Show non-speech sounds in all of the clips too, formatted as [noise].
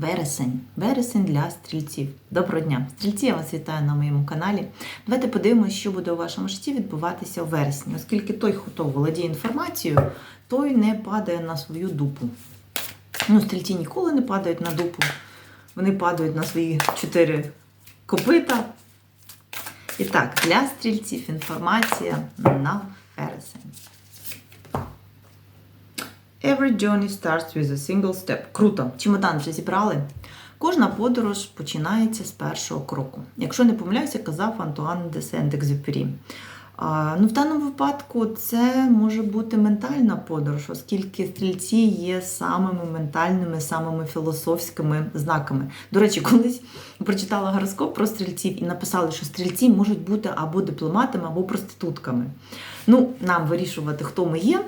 Вересень. Вересень для стрільців. Доброго дня! Стрільці, я вас вітаю на моєму каналі. Давайте подивимося, що буде у вашому житті відбуватися у вересні, оскільки той, хто володіє інформацією, той не падає на свою дупу. Ну, стрільці ніколи не падають на дупу. Вони падають на свої чотири копита. І так, для стрільців інформація на вересень. Every journey starts with a single step. Круто. Чемодан вже зібрали. Кожна подорож починається з першого кроку. Якщо не помиляюся, казав Антуан де Сент-Екзюпері. Ну, в даному випадку це може бути ментальна подорож, оскільки стрільці є самими ментальними, самими філософськими знаками. До речі, колись прочитала гороскоп про стрільців і написали, що стрільці можуть бути або дипломатами, або проститутками. Ну, нам вирішувати, хто ми є.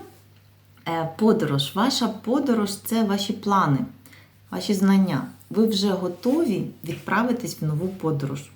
Е, Подорож. Ваша подорож це ваші плани, ваші знання. Ви вже готові відправитись в нову подорож.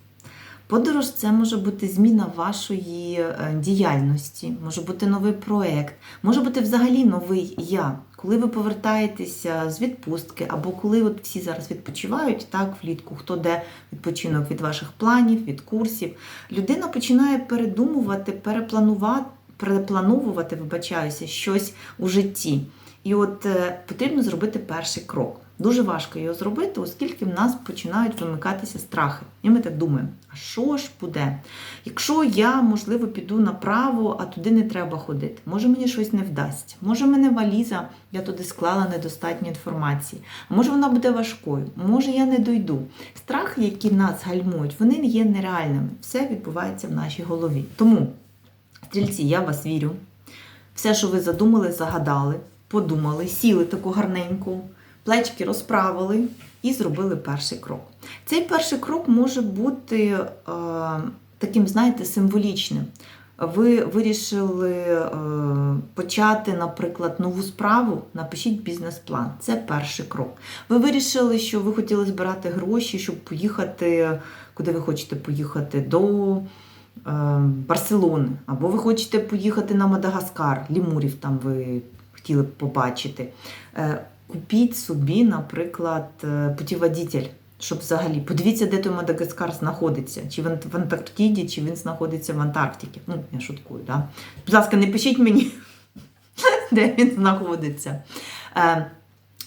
Подорож це може бути зміна вашої е, діяльності, може бути новий проєкт, може бути взагалі новий я. Коли ви повертаєтеся з відпустки, або коли от всі зараз відпочивають, так, влітку, хто де відпочинок від ваших планів, від курсів, людина починає передумувати, перепланувати, переплановувати, вибачаюся, щось у житті. І от е, потрібно зробити перший крок. Дуже важко його зробити, оскільки в нас починають вимикатися страхи. І ми так думаємо, а що ж буде? Якщо я, можливо, піду направо, а туди не треба ходити, може мені щось не вдасться, може мене валіза, я туди склала недостатньо інформації, а може вона буде важкою, може я не дойду. Страхи, які нас гальмують, вони є нереальними. Все відбувається в нашій голові. Тому, стрільці, я вас вірю. Все, що ви задумали, загадали, подумали, сіли таку гарненьку плечки розправили і зробили перший крок. Цей перший крок може бути е, таким, знаєте, символічним. Ви вирішили е, почати, наприклад, нову справу, напишіть бізнес-план. Це перший крок. Ви вирішили, що ви хотіли збирати гроші, щоб поїхати, куди ви хочете поїхати, до Барселони. Або ви хочете поїхати на Мадагаскар, Лімурів там ви хотіли б побачити. Е, Купіть собі, наприклад, е, путіводитель, щоб взагалі подивіться, де той Мадагаскар знаходиться, чи в Антарктиді, чи він знаходиться в Антарктиці. Ну, я шуткую, да? Будь ласка, не пишіть мені, [laughs] де він знаходиться. Е,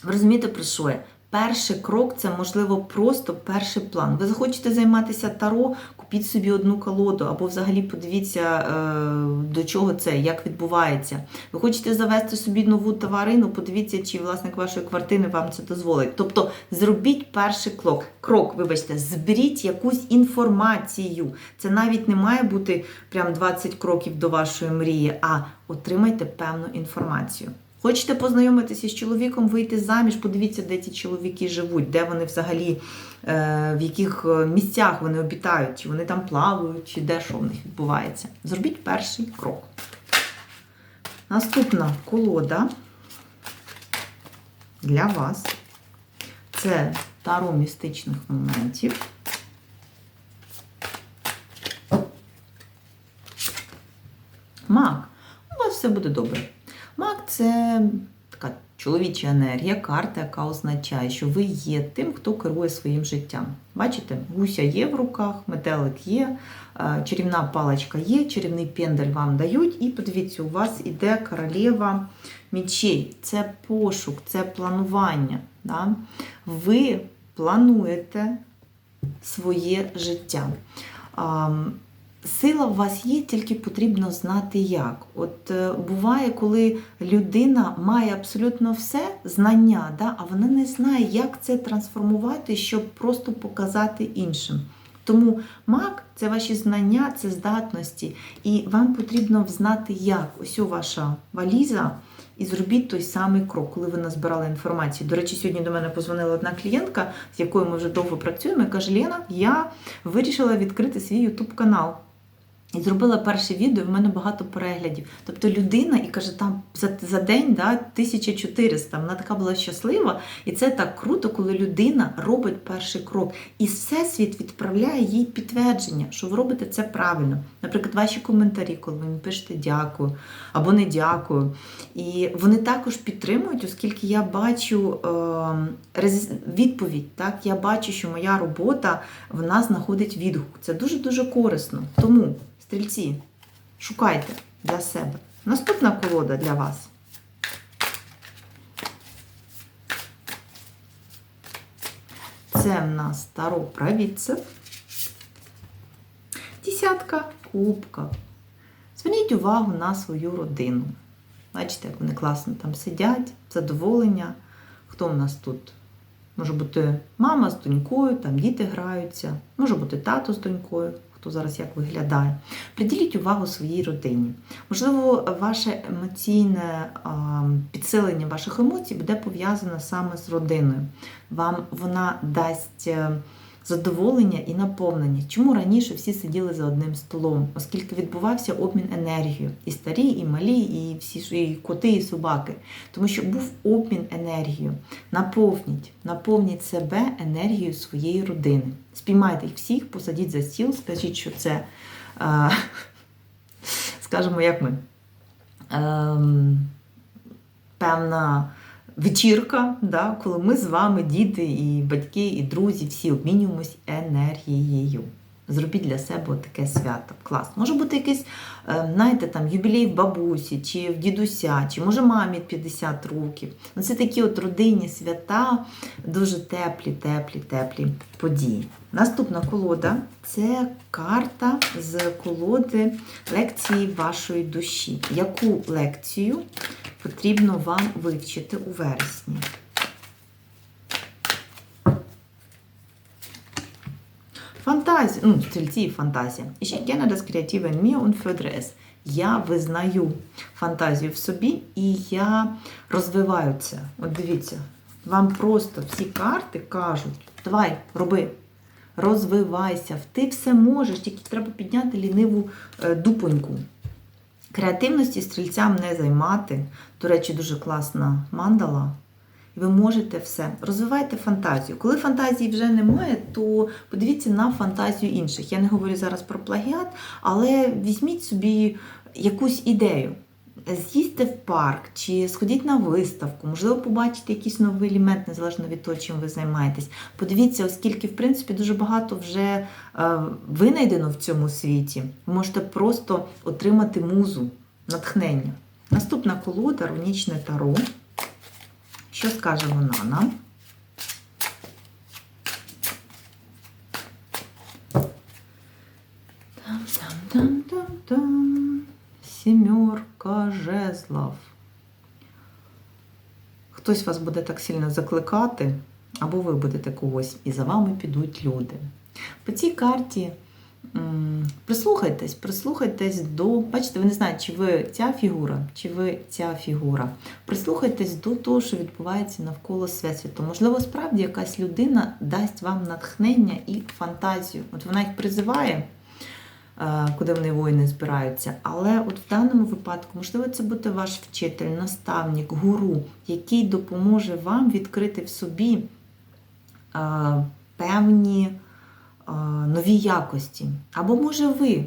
Ви розумієте, про що я? Перший крок це, можливо, просто перший план. Ви захочете займатися таро, купіть собі одну колоду, або взагалі подивіться, е, до чого це, як відбувається. Ви хочете завести собі нову товарину, подивіться, чи власник вашої квартири вам це дозволить. Тобто зробіть перший крок. Крок, вибачте, зберіть якусь інформацію. Це навіть не має бути прям 20 кроків до вашої мрії, а отримайте певну інформацію. Хочете познайомитися з чоловіком, вийти заміж, подивіться, де ці чоловіки живуть, де вони взагалі, е, в яких місцях вони обітають, чи вони там плавають, чи де що в них відбувається. Зробіть перший крок. Наступна колода для вас це таро містичних моментів. Маг, у вас все буде добре. Така чоловіча енергія, карта, яка означає, що ви є тим, хто керує своїм життям. Бачите, гуся є в руках, метелик є, чарівна паличка є, чарівний пендель вам дають. І подивіться, у вас іде королева мічей. Це пошук, це планування. Да? Ви плануєте своє життя. Сила в вас є, тільки потрібно знати як. От е, буває, коли людина має абсолютно все знання, да, а вона не знає, як це трансформувати, щоб просто показати іншим. Тому маг це ваші знання, це здатності, і вам потрібно знати, як. Ось ваша валіза, і зробіть той самий крок, коли ви назбирали інформацію. До речі, сьогодні до мене позвонила одна клієнтка, з якою ми вже довго працюємо, і каже: Лена, я вирішила відкрити свій YouTube канал. І зробила перше відео, в мене багато переглядів. Тобто людина і каже, там за, за день да, 1400. Вона така була щаслива. І це так круто, коли людина робить перший крок. І всесвіт відправляє їй підтвердження, що ви робите це правильно. Наприклад, ваші коментарі, коли ви мені пишете дякую або не дякую. І вони також підтримують, оскільки я бачу е, відповідь. Так? Я бачу, що моя робота вона знаходить відгук. Це дуже-дуже корисно. Тому, стрільці, шукайте для себе. Наступна колода для вас. Це в нас Таро провідцев. Десятка кубка. Зверніть увагу на свою родину. Бачите, як вони класно там сидять, задоволення. Хто в нас тут? Може бути мама з донькою, там діти граються, може бути тато з донькою, хто зараз як виглядає. Приділіть увагу своїй родині. Можливо, ваше емоційне підсилення ваших емоцій буде пов'язане саме з родиною. Вам вона дасть е, задоволення і наповнення. Чому раніше всі сиділи за одним столом, оскільки відбувався обмін енергією. І старі, і малі, і всі і коти, і собаки. Тому що був обмін енергією. Наповніть, наповніть себе енергією своєї родини. Спіймайте їх всіх, посадіть за стіл, скажіть, що це, е, скажімо, як ми. ем, певна вечірка, да, коли ми з вами, діти, і батьки, і друзі, всі обмінюємось енергією. Зробіть для себе таке свято. Клас. Може бути якийсь, е, знаєте, там юбілей в бабусі, чи в дідуся, чи може мамі 50 років. Ну, це такі от родинні свята, дуже теплі, теплі, теплі події. Наступна колода це карта з колоди лекції вашої душі. Яку лекцію потрібно вам вивчити у вересні? Фантазія, ну, стрільці і фантазія. Ich erkenne das Kreative in mir und fördere es. Я визнаю фантазію в собі і я розвиваю це. От дивіться, вам просто всі карти кажуть: давай, роби, розвивайся, ти все можеш, тільки треба підняти ліниву е, дупоньку. Креативності стрільцям не займати. До речі, дуже класна мандала. Ви можете все. Розвивайте фантазію. Коли фантазії вже немає, то подивіться на фантазію інших. Я не говорю зараз про плагіат, але візьміть собі якусь ідею. З'їздьте в парк чи сходіть на виставку, можливо, побачите якийсь новий елемент, незалежно від того, чим ви займаєтесь. Подивіться, оскільки, в принципі, дуже багато вже е, винайдено в цьому світі. Ви можете просто отримати музу, натхнення. Наступна колода рунічне таро. Що скаже вона нам? Жезлов. Хтось вас буде так сильно закликати, або ви будете когось, і за вами підуть люди. По цій карті прислухайтесь, прислухайтесь до. Бачите, ви не знаєте, чи ви ця фігура, чи ви ця фігура. Прислухайтесь до того, що відбувається навколо всесвіту. Можливо, справді якась людина дасть вам натхнення і фантазію. От вона їх призиває. Е, Куди вони воїни збираються. Але от в даному випадку, можливо, це буде ваш вчитель, наставник, гуру, який допоможе вам відкрити в собі е, певні е, нові якості. Або може ви,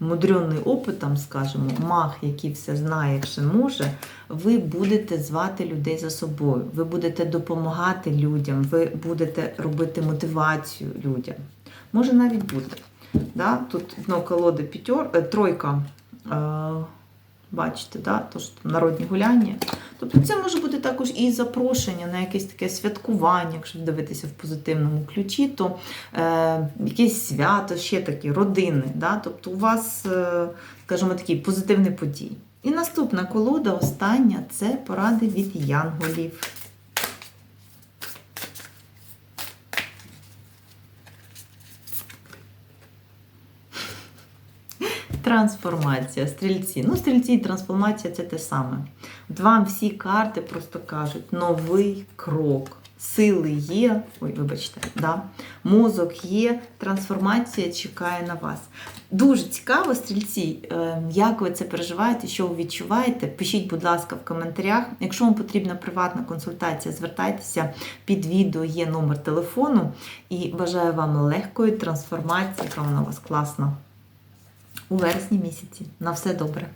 мудренний опитом, скажімо, маг, який все знає, все може, ви будете звати людей за собою, ви будете допомагати людям, ви будете робити мотивацію людям. Може навіть бути. Да? Тут дно колоди п'ятьор, е, тройка. Бачите, да? Тож, народні гуляння. Тобто це може бути також і запрошення на якесь таке святкування, якщо дивитися в позитивному ключі, то е, якесь свято, ще такі родини. Да? Тобто у вас, е, скажімо, такі позитивні події. І наступна колода, остання це поради від янголів. Трансформація, стрільці. Ну, стрільці і трансформація це те саме. От вам всі карти просто кажуть новий крок, сили є, ой, вибачте, да, мозок є, трансформація чекає на вас. Дуже цікаво, стрільці, е, як ви це переживаєте, що ви відчуваєте. Пишіть, будь ласка, в коментарях. Якщо вам потрібна приватна консультація, звертайтеся під відео є номер телефону. І бажаю вам легкої трансформації, яка вона у вас класна у вересні місяці. На все добре.